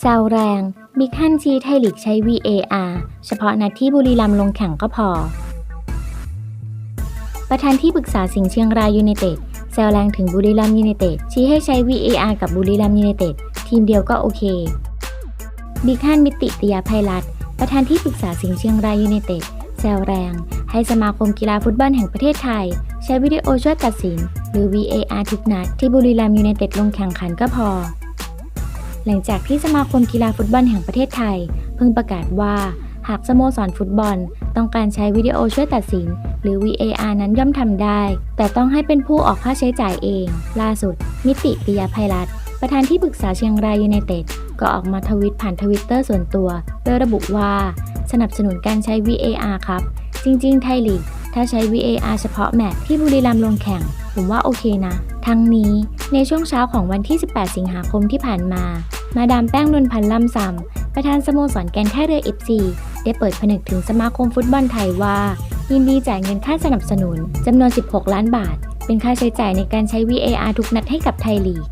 แซวแรงบิ๊กฮันชี้ไทยลีกใช้ VAR เฉพาะนัดที่บุรีรัมย์ลงแข่งก็พอ ประธานที่ปรึกษาสิงห์เชียงรายยูไนเต็ดแซวแรงถึงบุรีรัมย์ยูไนเต็ดชี้ให้ใช้ VAR กับบุรีรัมย์ยูไนเต็ดทีมเดียวก็โอเคบิ๊กฮันมิติติยาภัยรัตประธานที่ปรึกษาสิงห์เชียงรายยูไนเต็ดแซวแรง ให้สมาคมกีฬาฟุตบอลแห่งประเทศไทย ใช้วิดีโอช่วยตัดสิน หรือ VAR ทุกนัดที่บุรีรัมย์ยูไนเต็ดลงแข่งขันก็พอ หลังจากที่สมาคมกีฬาฟุตบอลแห่งประเทศไทย เพิ่งประกาศว่าหากสโมสรฟุตบอล ต้องการใช้วิดีโอช่วยตัดสิน หรือ VAR นั้นย่อมทำได้ แต่ต้องให้เป็นผู้ออกค่าใช้จ่ายเอง ล่าสุด มิติปิยาภัยรัตน์ประธานที่ปรึกษาเชียงรายยูไนเต็ดก็ออกมาทวิตผ่านทวิตเตอร์ส่วนตัว โดยระบุว่า สนับสนุนการใช้ VAR ครับ จริง ๆ ไทยลีก ถ้าใช้ VAR เฉพาะแมตช์ที่บุรีรัมย์ลงแข่ง ผมว่าโอเคนะ ทั้งนี้ในช่วงเช้าของวันที่ 18 สิงหาคมที่ผ่านมา มาดามแป้งนวลพันธ์ล่ำซำประธานสโมสรแกนท่าเรือ FC ได้เปิดผนึกถึงสมาคมฟุตบอลไทยว่า ยินดีจ่ายเงินค่าสนับสนุนจำนวน 16 ล้านบาท เป็นค่าใช้จ่ายในการใช้ VAR ทุกนัดให้กับไทยลีก